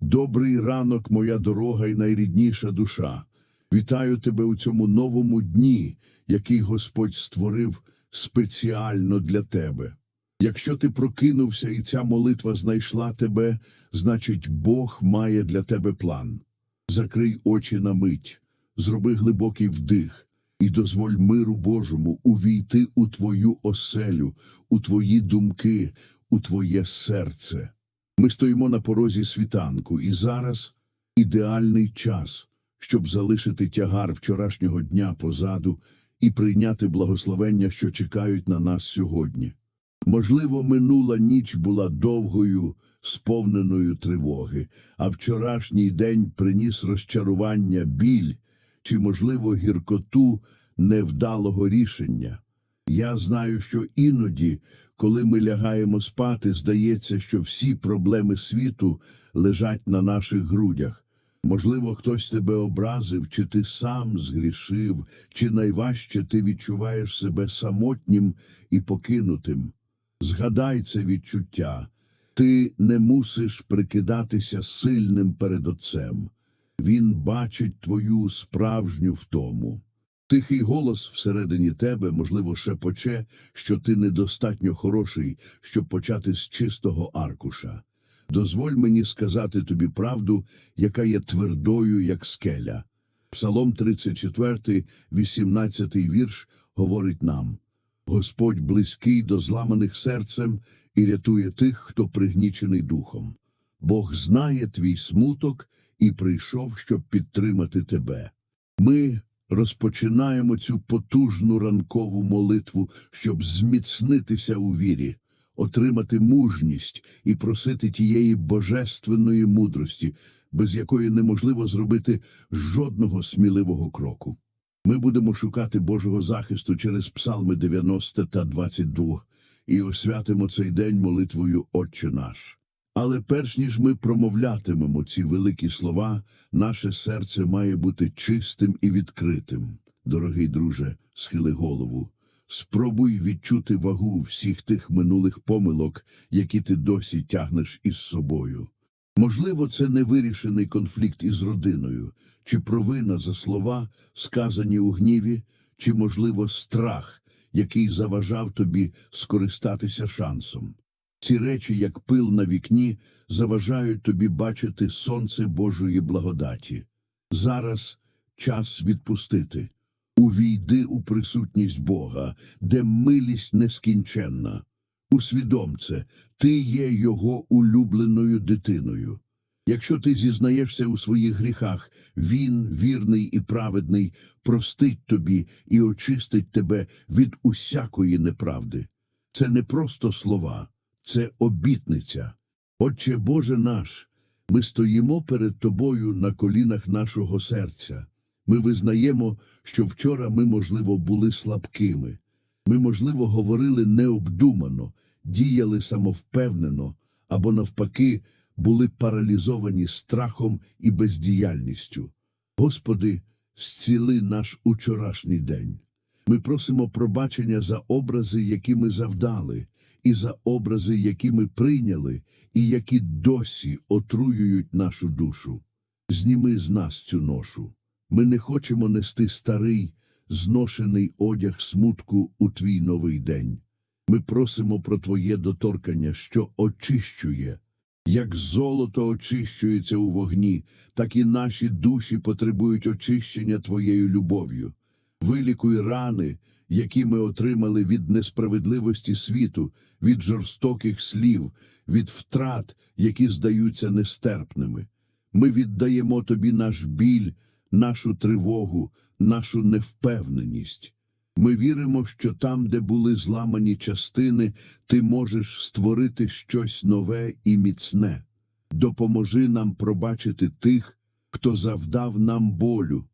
Добрий ранок, моя дорога і найрідніша душа. Вітаю тебе у цьому новому дні, який Господь створив спеціально для тебе. Якщо ти прокинувся і ця молитва знайшла тебе, значить Бог має для тебе план. Закрий очі на мить, зроби глибокий вдих і дозволь миру Божому увійти у твою оселю, у твої думки, у твоє серце. Ми стоїмо на порозі світанку, і зараз ідеальний час, щоб залишити тягар вчорашнього дня позаду і прийняти благословення, що чекають на нас сьогодні. Можливо, минула ніч була довгою, сповненою тривоги, а вчорашній день приніс розчарування, біль чи, можливо, гіркоту невдалого рішення. Я знаю, що іноді, коли ми лягаємо спати, здається, що всі проблеми світу лежать на наших грудях. Можливо, хтось тебе образив, чи ти сам згрішив, чи найважче ти відчуваєш себе самотнім і покинутим. Згадай це відчуття. Ти не мусиш прикидатися сильним перед Отцем. Він бачить твою справжню втому. Тихий голос всередині тебе, можливо, шепоче, що ти недостатньо хороший, щоб почати з чистого аркуша. Дозволь мені сказати тобі правду, яка є твердою, як скеля. Псалом 34, 18 вірш говорить нам Господь близький до зламаних серцем і рятує тих, хто пригнічений духом. Бог знає твій смуток і прийшов, щоб підтримати тебе. Ми розпочинаємо цю потужну ранкову молитву, щоб зміцнитися у вірі, отримати мужність і просити тієї божественної мудрості, без якої неможливо зробити жодного сміливого кроку. Ми будемо шукати Божого захисту через Псалми 90 та 22 і освятимо цей день молитвою Отче наш. Але перш ніж ми промовлятимемо ці великі слова, наше серце має бути чистим і відкритим. Дорогий друже, схили голову. Спробуй відчути вагу всіх тих минулих помилок, які ти досі тягнеш із собою. Можливо, це невирішений конфлікт із родиною, чи провина за слова, сказані у гніві, чи, можливо, страх, який заважав тобі скористатися шансом. Ці речі, як пил на вікні, заважають тобі бачити сонце Божої благодаті. Зараз час відпустити. Увійди у присутність Бога, де милість нескінченна. Усвідом це, ти є його улюбленою дитиною. Якщо ти зізнаєшся у своїх гріхах, він, вірний і праведний, простить тобі і очистить тебе від усякої неправди. Це не просто слова, це обітниця. Отче Боже наш, ми стоїмо перед Тобою на колінах нашого серця. Ми визнаємо, що вчора ми, можливо, були слабкими. Ми, можливо, говорили необдумано, діяли самовпевнено або, навпаки, були паралізовані страхом і бездіяльністю. Господи, зціли наш учорашній день. Ми просимо пробачення за образи, які ми завдали, і за образи, які ми прийняли, і які досі отруюють нашу душу. Зніми з нас цю ношу. Ми не хочемо нести старий, зношений одяг смутку у твій новий день. Ми просимо про Твоє доторкання, що очищує. Як золото очищується у вогні, так і наші душі потребують очищення Твоєю любов'ю. Вилікуй рани, які ми отримали від несправедливості світу, від жорстоких слів, від втрат, які здаються нестерпними. Ми віддаємо Тобі наш біль, нашу тривогу, нашу невпевненість. Ми віримо, що там, де були зламані частини, ти можеш створити щось нове і міцне. Допоможи нам пробачити тих, хто завдав нам болю,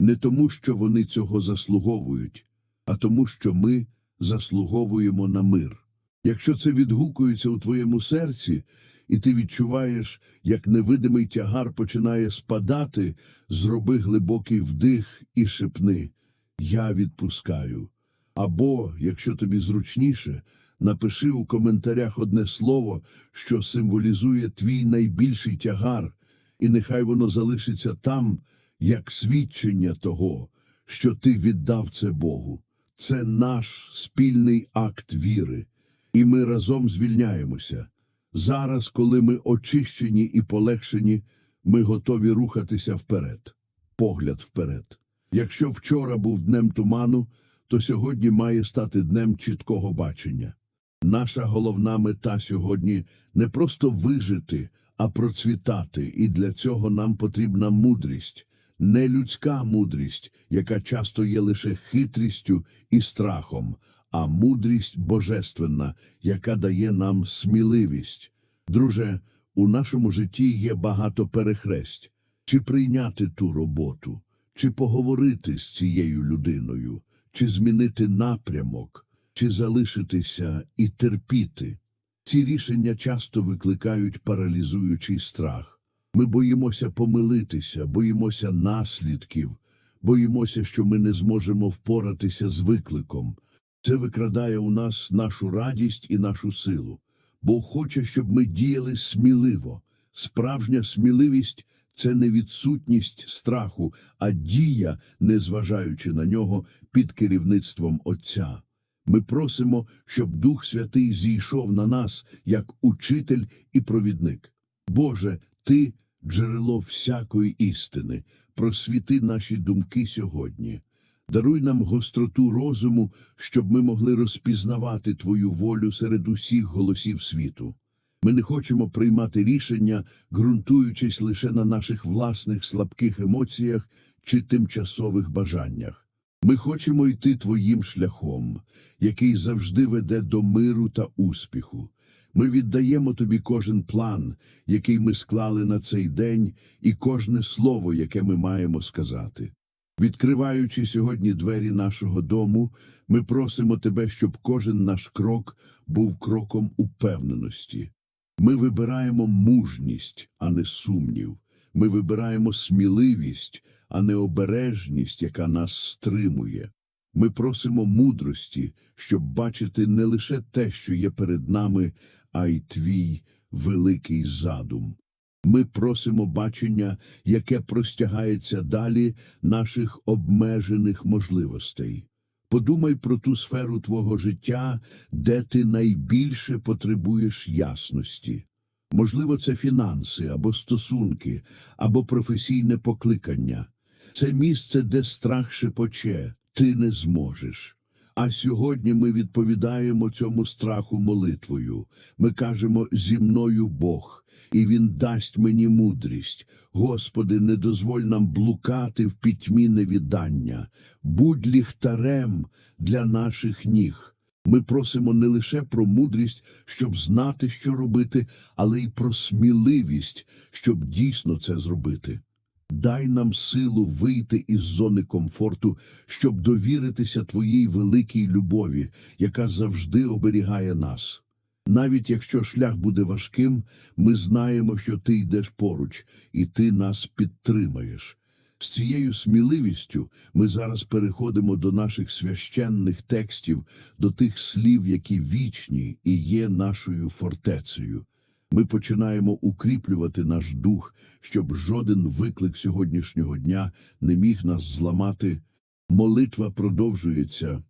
не тому, що вони цього заслуговують, а тому, що ми заслуговуємо на мир. Якщо це відгукується у твоєму серці, і ти відчуваєш, як невидимий тягар починає спадати, зроби глибокий вдих і шепни Я відпускаю. Або, якщо тобі зручніше, напиши у коментарях одне слово, що символізує твій найбільший тягар, і нехай воно залишиться там, як свідчення того, що ти віддав це Богу. Це наш спільний акт віри, і ми разом звільняємося. Зараз, коли ми очищені і полегшені, ми готові рухатися вперед, погляд вперед. Якщо вчора був днем туману, то сьогодні має стати днем чіткого бачення. Наша головна мета сьогодні не просто вижити, а процвітати, і для цього нам потрібна мудрість, не людська мудрість, яка часто є лише хитрістю і страхом, а мудрість божественна, яка дає нам сміливість. Друже, у нашому житті є багато перехресть. Чи прийняти ту роботу, чи поговорити з цією людиною, чи змінити напрямок, чи залишитися і терпіти. Ці рішення часто викликають паралізуючий страх. Ми боїмося помилитися, боїмося наслідків, боїмося, що ми не зможемо впоратися з викликом. Це викрадає у нас нашу радість і нашу силу. Бог хоче, щоб ми діяли сміливо. Справжня сміливість це не відсутність страху, а дія, незважаючи на нього, під керівництвом Отця. Ми просимо, щоб Дух Святий зійшов на нас як учитель і провідник. Боже, Ти джерело всякої істини, просвіти наші думки сьогодні. Даруй нам гостроту розуму, щоб ми могли розпізнавати Твою волю серед усіх голосів світу. Ми не хочемо приймати рішення, ґрунтуючись лише на наших власних слабких емоціях чи тимчасових бажаннях. Ми хочемо йти Твоїм шляхом, який завжди веде до миру та успіху. Ми віддаємо Тобі кожен план, який ми склали на цей день, і кожне слово, яке ми маємо сказати. Відкриваючи сьогодні двері нашого дому, ми просимо Тебе, щоб кожен наш крок був кроком упевненості. Ми вибираємо мужність, а не сумнів. Ми вибираємо сміливість, а не обережність, яка нас стримує. Ми просимо мудрості, щоб бачити не лише те, що є перед нами, а й твій великий задум. Ми просимо бачення, яке простягається далі наших обмежених можливостей. Подумай про ту сферу твого життя, де ти найбільше потребуєш ясності. Можливо, це фінанси або стосунки, або професійне покликання. Це місце, де страх шепоче, ти не зможеш. А сьогодні ми відповідаємо цьому страху молитвою. Ми кажемо зі мною Бог, і Він дасть мені мудрість. Господи, не дозволь нам блукати в пітьмі невіддання. Будь ліхтарем для наших ніг. Ми просимо не лише про мудрість, щоб знати, що робити, але й про сміливість, щоб дійсно це зробити. Дай нам силу вийти із зони комфорту, щоб довіритися Твоїй великій любові, яка завжди оберігає нас. Навіть якщо шлях буде важким, ми знаємо, що ти йдеш поруч, і ти нас підтримаєш. З цією сміливістю ми зараз переходимо до наших священних текстів, до тих слів, які вічні і є нашою фортецею. Ми починаємо укріплювати наш дух, щоб жоден виклик сьогоднішнього дня не міг нас зламати. Молитва продовжується.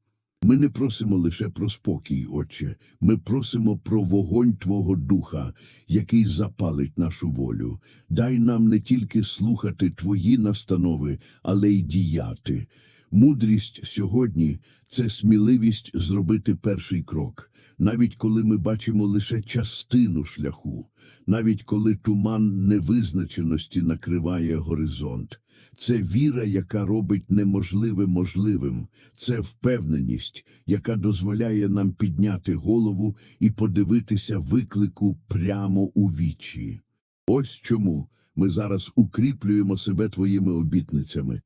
Ми не просимо лише про спокій, Отче, ми просимо про вогонь Твого Духа, який запалить нашу волю. Дай нам не тільки слухати Твої настанови, але й діяти. Мудрість сьогодні це сміливість зробити перший крок, навіть коли ми бачимо лише частину шляху, навіть коли туман невизначеності накриває горизонт. Це віра, яка робить неможливе можливим, це впевненість, яка дозволяє нам підняти голову і подивитися виклику прямо у вічі. Ось чому ми зараз укріплюємо себе твоїми обітницями.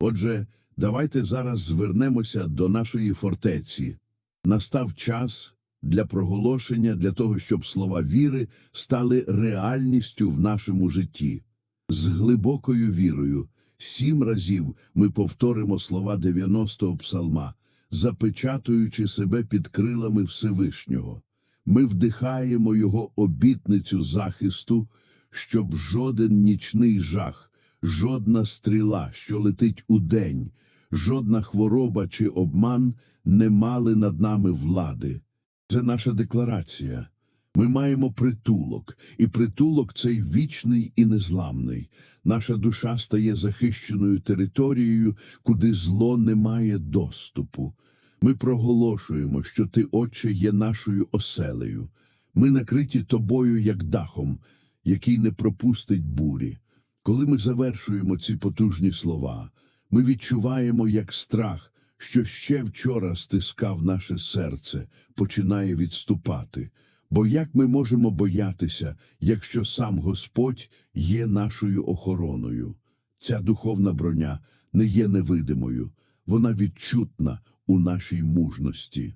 Отже, давайте зараз звернемося до нашої фортеці. Настав час для проголошення, для того, щоб слова віри стали реальністю в нашому житті. З глибокою вірою сім разів ми повторимо слова 90-го псалма, запечатуючи себе під крилами Всевишнього. Ми вдихаємо його обітницю захисту, щоб жоден нічний жах, жодна стріла, що летить у день, жодна хвороба чи обман не мали над нами влади. Це наша декларація. Ми маємо притулок, і притулок цей вічний і незламний. Наша душа стає захищеною територією, куди зло не має доступу. Ми проголошуємо, що ти, Отче, є нашою оселею. Ми накриті тобою, як дахом, який не пропустить бурі. Коли ми завершуємо ці потужні слова, ми відчуваємо, як страх, що ще вчора стискав наше серце, починає відступати. Бо як ми можемо боятися, якщо сам Господь є нашою охороною? Ця духовна броня не є невидимою, вона відчутна у нашій мужності.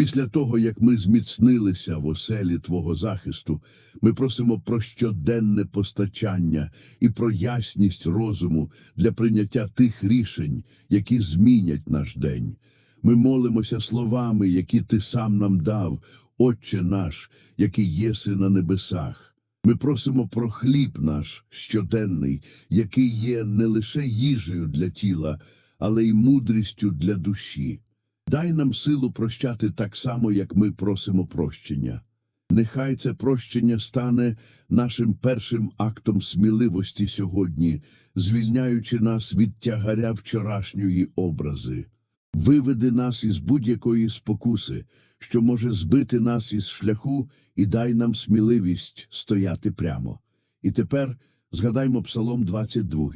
Після того, як ми зміцнилися в оселі Твого захисту, ми просимо про щоденне постачання і про ясність розуму для прийняття тих рішень, які змінять наш день. Ми молимося словами, які Ти сам нам дав, Отче наш, який єси на небесах. Ми просимо про хліб наш щоденний, який є не лише їжею для тіла, але й мудрістю для душі. Дай нам силу прощати так само, як ми просимо прощення. Нехай це прощення стане нашим першим актом сміливості сьогодні, звільняючи нас від тягаря вчорашньої образи. Виведи нас із будь-якої спокуси, що може збити нас із шляху, і дай нам сміливість стояти прямо. І тепер згадаймо Псалом 22.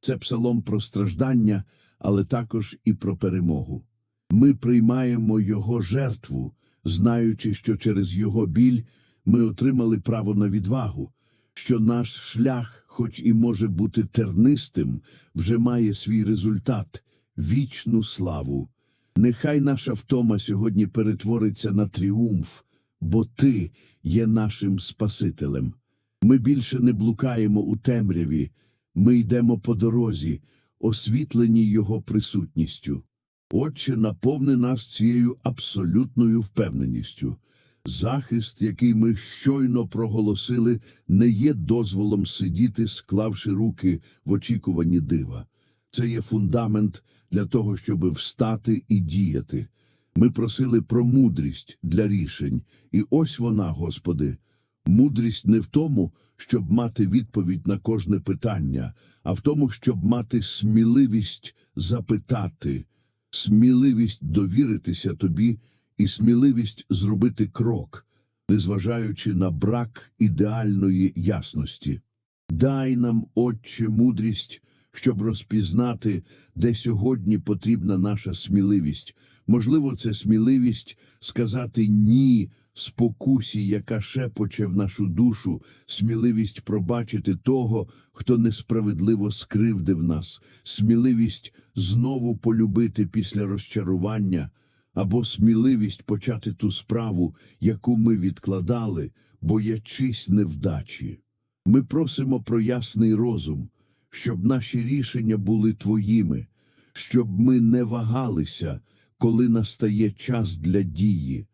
Це псалом про страждання, але також і про перемогу. Ми приймаємо Його жертву, знаючи, що через Його біль ми отримали право на відвагу, що наш шлях, хоч і може бути тернистим, вже має свій результат вічну славу. Нехай наша втома сьогодні перетвориться на тріумф, бо Ти є нашим Спасителем. Ми більше не блукаємо у темряві, ми йдемо по дорозі, освітлені Його присутністю. Отче, наповни нас цією абсолютною впевненістю. Захист, який ми щойно проголосили, не є дозволом сидіти, склавши руки в очікуванні дива. Це є фундамент для того, щоб встати і діяти. Ми просили про мудрість для рішень, і ось вона, Господи. Мудрість не в тому, щоб мати відповідь на кожне питання, а в тому, щоб мати сміливість запитати, сміливість довіритися тобі і сміливість зробити крок, незважаючи на брак ідеальної ясності. Дай нам, Отче, мудрість, щоб розпізнати, де сьогодні потрібна наша сміливість. Можливо, це сміливість сказати ні спокусі, яка шепоче в нашу душу, сміливість пробачити того, хто несправедливо скривдив нас, сміливість знову полюбити після розчарування, або сміливість почати ту справу, яку ми відкладали, боячись невдачі. Ми просимо про ясний розум, щоб наші рішення були твоїми, щоб ми не вагалися, коли настає час для дії.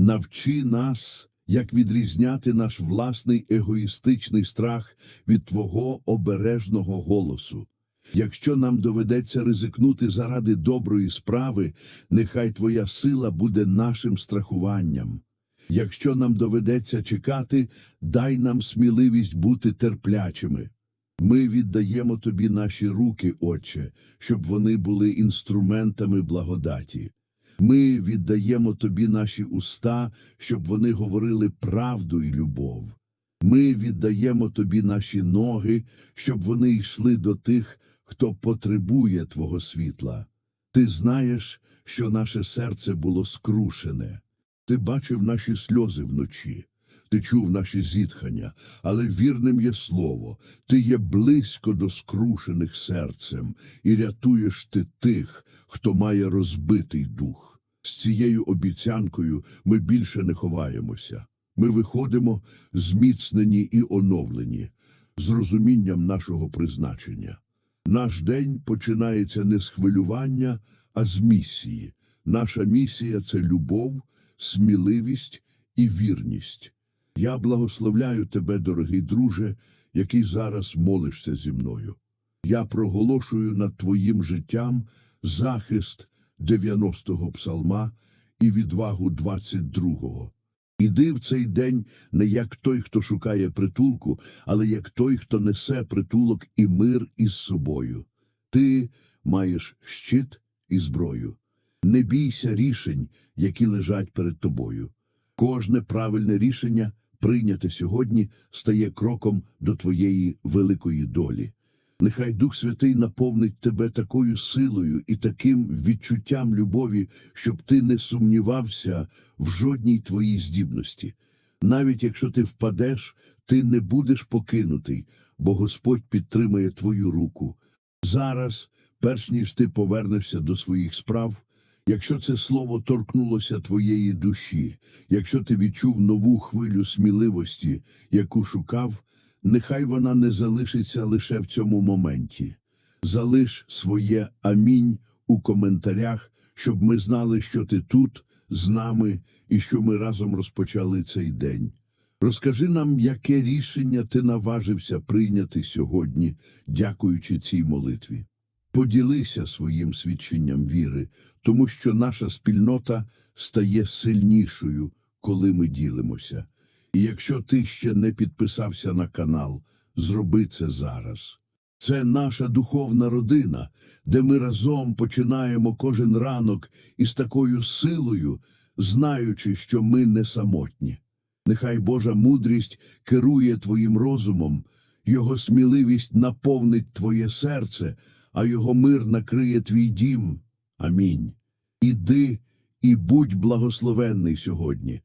Навчи нас, як відрізняти наш власний егоїстичний страх від Твого обережного голосу. Якщо нам доведеться ризикнути заради доброї справи, нехай Твоя сила буде нашим страхуванням. Якщо нам доведеться чекати, дай нам сміливість бути терплячими. Ми віддаємо Тобі наші руки, Отче, щоб вони були інструментами благодаті. Ми віддаємо Тобі наші уста, щоб вони говорили правду і любов. Ми віддаємо Тобі наші ноги, щоб вони йшли до тих, хто потребує Твого світла. Ти знаєш, що наше серце було скрушене. Ти бачив наші сльози вночі. Ти чув наші зітхання, але вірним є слово. Ти є близько до скрушених серцем, і рятуєш ти тих, хто має розбитий дух. З цією обіцянкою ми більше не ховаємося. Ми виходимо зміцнені і оновлені, з розумінням нашого призначення. Наш день починається не з хвилювання, а з місії. Наша місія це любов, сміливість і вірність. Я благословляю тебе, дорогий друже, який зараз молишся зі мною. Я проголошую над твоїм життям захист 90-го псалма і відвагу 22-го. Іди в цей день не як той, хто шукає притулку, але як той, хто несе притулок і мир із собою. Ти маєш щит і зброю. Не бійся рішень, які лежать перед тобою. Кожне правильне рішення, прийняте сьогодні, стає кроком до твоєї великої долі. Нехай Дух Святий наповнить тебе такою силою і таким відчуттям любові, щоб ти не сумнівався в жодній твоїй здібності. Навіть якщо ти впадеш, ти не будеш покинутий, бо Господь підтримає твою руку. Зараз, перш ніж ти повернешся до своїх справ, якщо це слово торкнулося твоєї душі, якщо ти відчув нову хвилю сміливості, яку шукав, нехай вона не залишиться лише в цьому моменті. Залиш своє амінь у коментарях, щоб ми знали, що ти тут, з нами, і що ми разом розпочали цей день. Розкажи нам, яке рішення ти наважився прийняти сьогодні, дякуючи цій молитві. Поділися своїм свідченням віри, тому що наша спільнота стає сильнішою, коли ми ділимося. І якщо ти ще не підписався на канал, зроби це зараз. Це наша духовна родина, де ми разом починаємо кожен ранок із такою силою, знаючи, що ми не самотні. Нехай Божа мудрість керує твоїм розумом, Його сміливість наповнить твоє серце, а Його мир накриє твій дім. Амінь. Іди і будь благословенний сьогодні.